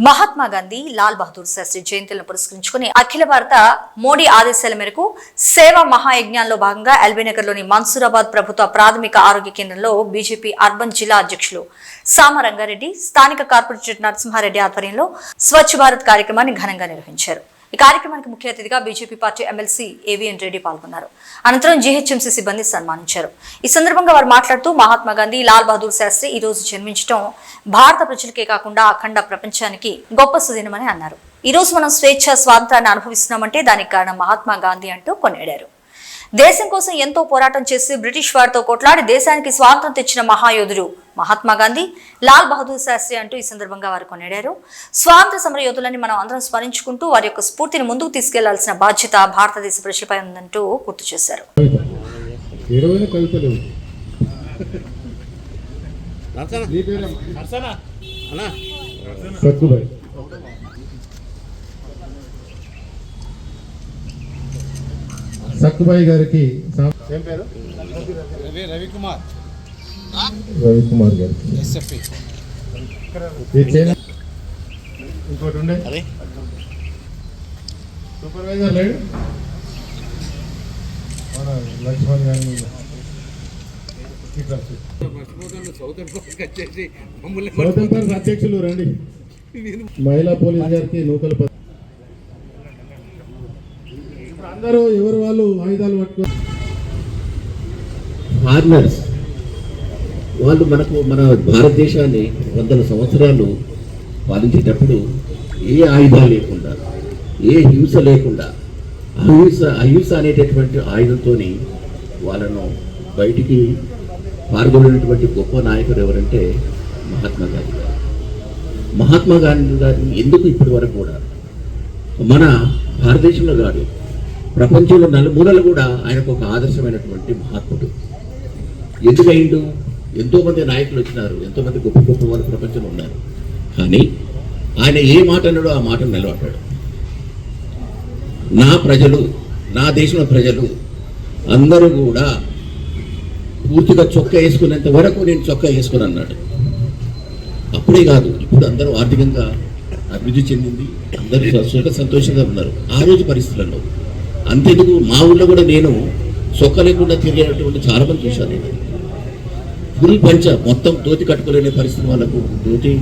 మహాత్మా గాంధీ లాల్ బహదూర్ శాస్త్రి జయంతులను పురస్కరించుకుని అఖిల భారత మోడీ ఆదేశాల మేరకు సేవా మహాయజ్ఞాల్లో భాగంగా ఎల్బీనగర్లోని మన్సూరాబాద్ ప్రభుత్వ ప్రాథమిక ఆరోగ్య కేంద్రంలో బీజేపీ అర్బన్ జిల్లా అధ్యక్షులు సామ రంగారెడ్డి స్థానిక కార్పొరేటర్ నరసింహారెడ్డి ఆధ్వర్యంలో స్వచ్ఛ భారత్ కార్యక్రమాన్ని ఘనంగా నిర్వహించారు. ఈ కార్యక్రమానికి ముఖ్య అతిథిగా BJP party MLC AVN Reddy పాల్గొన్నారు. అనంతరం జీహెచ్ఎంసీ సిబ్బంది సన్మానించారు. ఈ సందర్భంగా వారు మాట్లాడుతూ మహాత్మా గాంధీ లాల్ బహదూర్ శాస్త్రి ఈ రోజు జన్మించడం భారత ప్రజలకే కాకుండా అఖండ ప్రపంచానికి గొప్ప సుదినమని అన్నారు. ఈ రోజు మనం స్వేచ్ఛ స్వాతంత్రాన్ని అనుభవిస్తున్నామంటే దానికి కారణం మహాత్మా గాంధీ అంటూ కొనియాడారు. దేశం కోసం ఎంతో పోరాటం చేసి బ్రిటిష్ వారితో కొట్లాడి దేశానికి స్వాతంత్రం తెచ్చిన మహాయోధుడు మహాత్మా గాంధీ లాల్ బహదూర్ శాస్త్రి అంటూ ఈ సందర్భంగా వారు కొనియాడారు. స్వాతంత్ర సమర యోధులని మనం అందరం స్మరించుకుంటూ వారి యొక్క స్ఫూర్తిని ముందుకు తీసుకెళ్ళాల్సిన బాధ్యత భారతదేశ ప్రజలపై ఉందంటూ గుర్తు చేశారు. సత్తుబాయి గారికి సా- ఏం పేరు? రవి రవికుమార్. రవికుమార్ చైనా ఇంకోటి ఉండే? సూపర్వైజర్ లేడు? మన లక్ష్మణ్ గారిని స్వతంత్ర అధ్యక్షులు రండి. మహిళా పోలీస్ గారికి నూకల అందరూ ఎవరు వాళ్ళు ఆయుధాలు పట్టుకో వాళ్ళు మనకు మన భారతదేశాన్ని వందల సంవత్సరాలు పాలించేటప్పుడు ఏ ఆయుధాలు లేకుండా ఏ హింస లేకుండా అహింస అహింస అనేటటువంటి ఆయుధంతో వాళ్ళను బయటికి పాల్గొనేటువంటి గొప్ప నాయకుడు ఎవరంటే మహాత్మా గాంధీ గారు. మహాత్మా గాంధీ గారిని ఎందుకు ఇప్పటి వరకు కూడా మన భారతదేశంలో కాదు ప్రపంచంలో నలుమూలలు కూడా ఆయనకు ఒక ఆదర్శమైనటువంటి మహాత్ముడు. ఎందుకైండు ఎంతోమంది నాయకులు వచ్చినారు ఎంతోమంది గొప్ప గొప్ప వారు ప్రపంచంలో ఉన్నారు. కానీ ఆయన ఏ మాట అన్నాడో ఆ మాట నిలబడ్డాడు. నా ప్రజలు నా దేశంలో ప్రజలు అందరూ కూడా పూర్తిగా చొక్క వేసుకునేంత వరకు నేను చొక్కా వేసుకుని అన్నాడు. అప్పుడే కాదు ఇప్పుడు అందరూ ఆర్థికంగా అభివృద్ధి చెందింది అందరూ సుఖ సంతోషంగా ఉన్నారు. ఆ రోజు పరిస్థితులలో అంతెందుకు? మా ఊళ్ళో కూడా నేను చొక్క లేకుండా తిరిగేటటువంటి చాలా మంది చూశాను నేను. ఫుల్ పంచ మొత్తం దోతి కట్టుకోలేని పరిస్థితి వాళ్ళకు దోతి